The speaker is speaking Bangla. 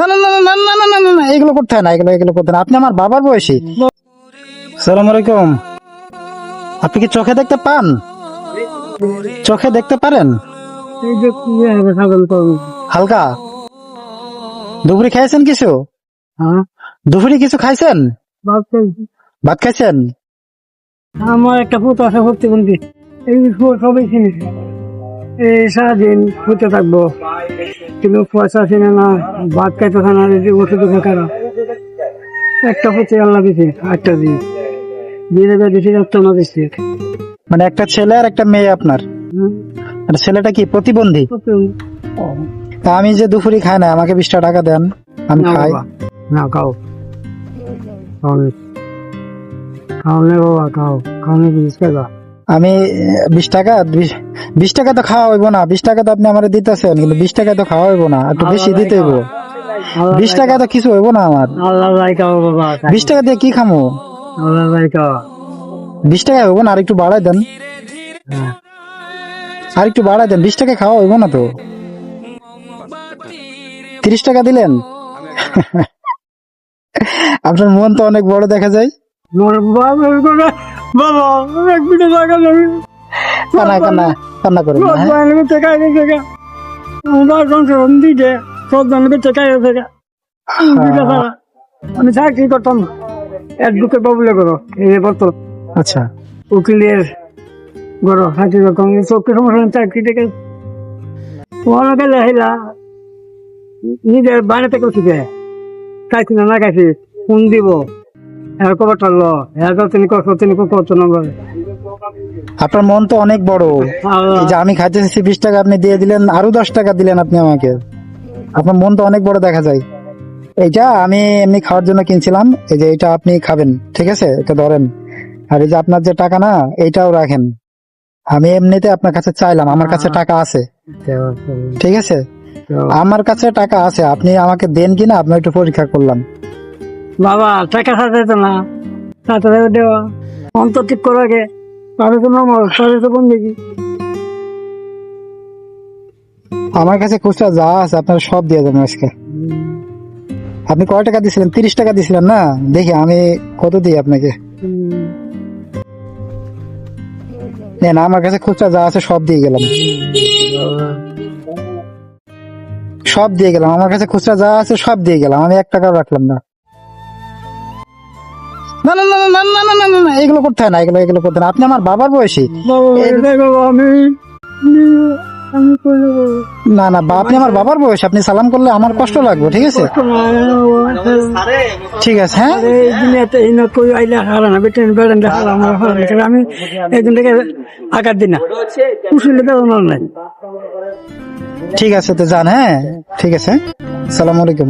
না না না না না না না না না এগুলো করতে হয় না এগুলো এগুলো করতে না আপনি আমার বাবার বয়সী সালাম আলাইকুম আপনি কি চোখে দেখতে পান চোখে দেখতে পারেন হালকা দুপুরে খাইছেন কিছু হ্যাঁ দুপুরে কিছু খাইছেন ভাত খাইছেন আমার একটা পুতো আছে প্রতিবন্ধী এই সব- সবই কিনেছি এই সারাদিন হতে থাকব কিন্তু পয়সা কিনে না ভাত খাইতে না এই যে ওষুধ খারা একটা পুঁতে আল্লাহ দিছে একটা দিন দিয়ে দেবে দিতে যাচ্ছে না দিচ্ছে মানে একটা ছেলে আর একটা মেয়ে আপনার? আর ছেলেটা কি প্রতিবন্ধী? আমি যে দুপুরি খাই না আমাকে বিশটা টাকা দেন আমি খাই। না খাও। খাওনি খাওনে বাবা খাও। খাওনে জিনিস খাইবা আমি বিশ টাকা বিশ- টাকা তো খাওয়া হইব না বিশ টাকা তো আপনি আমার দিতেছেন কিন্তু বিশ টাকা তো খাওয়া হইব না একটু বেশি দিতে হইব। বিশ টাকা তো কিছু হইব না আমার। বিশ টাকা দিয়ে কি খামো? বিশ টাকা হইব না আর একটু বাড়াই দেন। হ্যাঁ। আর একটু বাড়াই দেন বিশ টাকা খাওয়া হইব না তো? তিরিশ টাকা দিলেন? আপনার মন তো অনেক বড় দেখা যায়। বাবা এক মিনিট কান্না কান্না কান্না করেন হ্যাঁ? হ্যাঁ। আমি চাকরি করতাম অ্যাডভোকেট বাবুলে করো এই করতো। আচ্ছা। উকিলের করো চাকরি করতাম চোখের সমস্যা চাকরি থেকে তোমার গেলে হইলা নিজের বাইরে থেকে শিখে না না ফোন দিব। হ্যাঁ খবরটা ল। হ্যাঁ তুমি কষ্ট তিনি করছ না আপনার মন তো অনেক বড়। এই যে আমি খাইতে চাইছি বিশ টাকা আপনি দিয়ে দিলেন আরও দশ টাকা দিলেন আপনি আমাকে। আপনার মন তো অনেক বড় দেখা যায়। এইটা আমি এমনি খাওয়ার জন্য কিনছিলাম। এই যে এটা আপনি খাবেন ঠিক আছে? এটা ধরেন। আর এই যে আপনার যে টাকা না এইটাও রাখেন। আমি এমনিতে আপনার কাছে চাইলাম আমার কাছে টাকা আছে। ঠিক আছে? আমার কাছে টাকা আছে আপনি আমাকে দেন কিনা আপনার একটু পরীক্ষা করলাম। বাবা টাকা সাথে তো না। সাথে দেওয়া। অন্তর ঠিক করো আগে আমার কাছে খুচরা যা আছে আপনার সব দিয়ে দেবেন আজকে। আপনি কয় টাকা দিছিলেন? তিরিশ টাকা দিছিলেন না? দেখি, আমি কত দিই আপনাকে? নেন, আমার কাছে খুচরা যা আছে সব দিয়ে গেলাম। সব দিয়ে গেলাম, আমার কাছে খুচরা যা আছে সব দিয়ে গেলাম, আমি এক টাকাও রাখলাম না। না না না না না না না না না এগুলো করতে হয় না এগুলো এগুলো করতে না আপনি আমার বাবার বয়সী আমি না না বা আপনি আমার বাবার বয়স আপনি সালাম করলে আমার কষ্ট লাগবে ঠিক আছে ঠিক আছে হ্যাঁ আমি আকার দিই না নাই ঠিক আছে তো যান হ্যাঁ ঠিক আছে সালাম আলাইকুম